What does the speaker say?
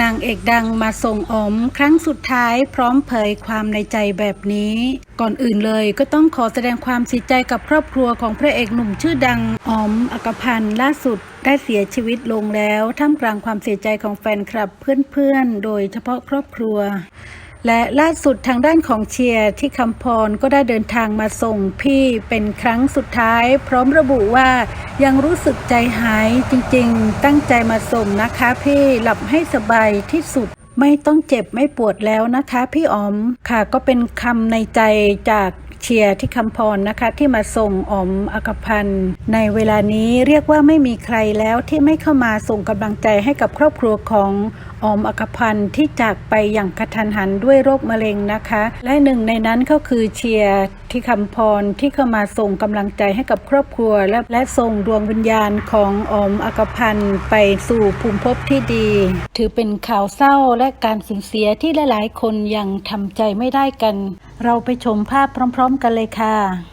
นางเอกดังมาส่งอมครั้งสุดท้ายพร้อมเผยความในใจแบบนี้ ก่อนอื่นเลยก็ต้องขอแสดงความเสียใจกับครอบครัวของพระเอกหนุ่มชื่อดังออมอักพันธ์ล่าสุดได้เสียชีวิตลงแล้ว ท่ามกลางความเสียใจของแฟนคลับเพื่อนๆ โดยเฉพาะครอบครัว และล่าสุดทางด้านของเชียร์ที่คำพรก็ได้เดินทางมาส่งพี่เป็นครั้งสุดท้าย พร้อมระบุว่ายังรู้สึกใจหายจริงๆ ตั้งใจมาส่งนะคะพี่หลับให้สบายที่สุดไม่ต้องเจ็บไม่ปวดแล้วนะคะพี่อ๋อมค่ะก็เป็นคำในใจจาก เชียร์ที่คำพรนะคะ ที่มาส่งอมอักพันธ์ในเวลานี้เรียกว่าไม่มีใครแล้วที่ไม่เข้ามาส่งกำลังใจให้กับครอบครัวของออมอักพันธ์ที่จากไปอย่างกระทันหันด้วยโรคมะเร็งนะคะ และหนึ่งในนั้นก็คือเชียร์ที่คำพรที่เข้ามาส่งกำลังใจให้กับครอบครัว และและส่งดวงวิญญาณของออมอักพันธ์ไปสู่ภูมิภพที่ดี ถือเป็นข่าวเศร้าและการสูญเสียที่หลาย ๆ คนยังทำใจไม่ได้กันเราไปชมภาพพร้อม ๆ กันเลยค่ะ